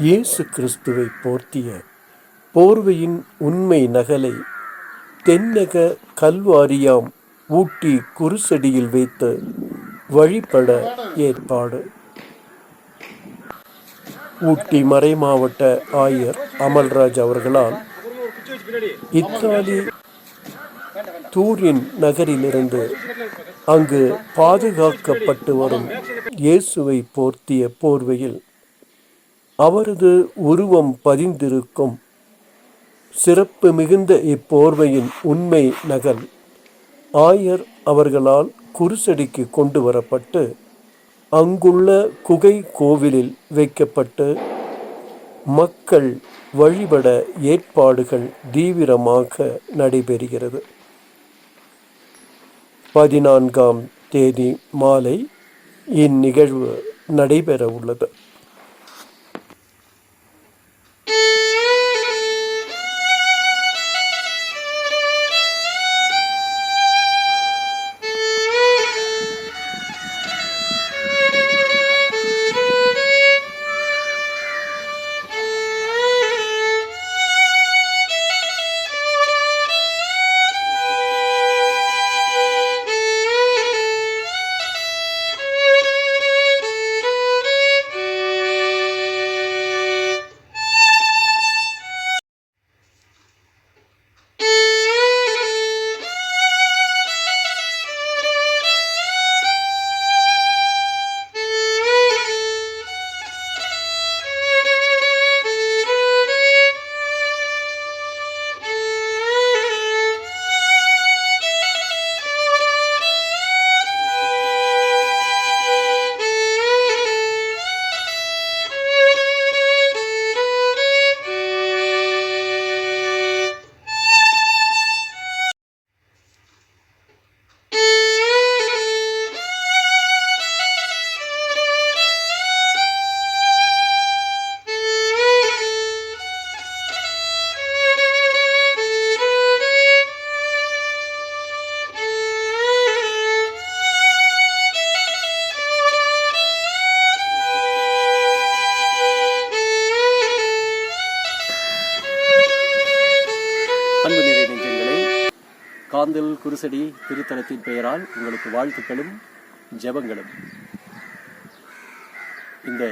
இயேசு கிறிஸ்துவை போர்த்திய போர்வையின் உண்மை நகலை தென்னக கல்வாரியாம் ஊட்டி குருசடியில் வைத்து வழிபட ஏற்பாடு. ஊட்டி மறை மாவட்ட ஆயர் அமல்ராஜ் அவர்களால் இத்தாலி தூரின் நகரிலிருந்து அங்கு பாதுகாக்கப்பட்டு வரும் இயேசுவை போர்த்திய போர்வையில் அவரது உருவம் பதிந்திருக்கும். சிறப்பு மிகுந்த இப்போர்வையின் உண்மை நகல் ஆயர் அவர்களால் குருசடிக்கு கொண்டு வரப்பட்டு அங்குள்ள குகை கோவிலில் வைக்கப்பட்டு மக்கள் வழிபட ஏற்பாடுகள் தீவிரமாக நடைபெறுகிறது. பதினான்காம் தேதி மாலை இந்நிகழ்வு நடைபெற உள்ளது அன்பு நிறை நெஞ்சங்களே காந்தல் குருசடி திருத்தலத்தின் பெயரால் உங்களுக்கு வாழ்த்துக்களும் ஜெபங்களும். இந்த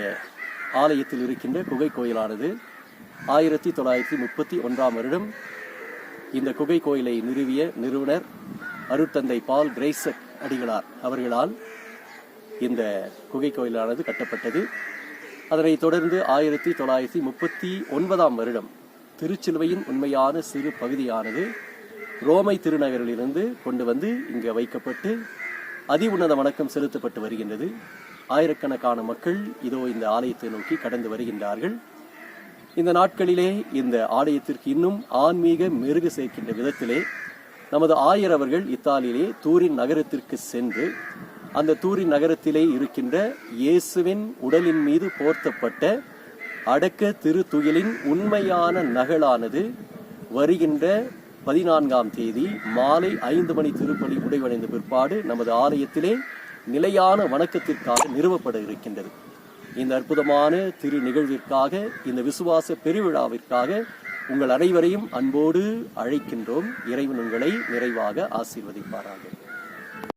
ஆலயத்தில் இருக்கின்ற குகை கோயிலானது ஆயிரத்தி தொள்ளாயிரத்தி முப்பத்தி ஒன்றாம் வருடம் இந்த குகை கோயிலை நிறுவிய நிறுவனர் அருட்தந்தை பால் கிரேசக் அடிகளார் அவர்களால் இந்த குகை கோயிலானது கட்டப்பட்டது. அதனைத் தொடர்ந்து ஆயிரத்தி தொள்ளாயிரத்தி முப்பத்தி ஒன்பதாம் வருடம் திருச்சிலுவையின் உண்மையான சிறு பகுதியானது ரோமை திருநகரிலிருந்து கொண்டு வந்து இங்கே வைக்கப்பட்டு அதி உன்னத வணக்கம் செலுத்தப்பட்டு வருகின்றது. ஆயிரக்கணக்கான மக்கள் இதோ இந்த ஆலயத்தை நோக்கி கடந்து வருகின்றார்கள். இந்த நாட்களிலே இந்த ஆலயத்திற்கு இன்னும் ஆன்மீக மெருகு சேர்க்கின்ற விதத்திலே நமது ஆயர் அவர்கள் இத்தாலியிலே தூரின் நகரத்திற்கு சென்று அந்த தூரின் நகரத்திலே இருக்கின்ற இயேசுவின் உடலின் மீது போர்த்தப்பட்ட அடக்க திருத்துயிலின் உண்மையான நகலானது வருகின்ற பதினான்காம் தேதி மாலை ஐந்து மணி திருப்பலி உடைவடைந்த பிற்பாடு நமது ஆலயத்திலே நிலையான வணக்கத்திற்காக நிறுவப்பட இருக்கின்றது. இந்த அற்புதமான திரு நிகழ்விற்காக இந்த விசுவாச பெருவிழாவிற்காக உங்கள் அனைவரையும் அன்போடு அழைக்கின்றோம். இறைவன் உங்களை நிறைவாக ஆசீர்வதிப்பார்கள்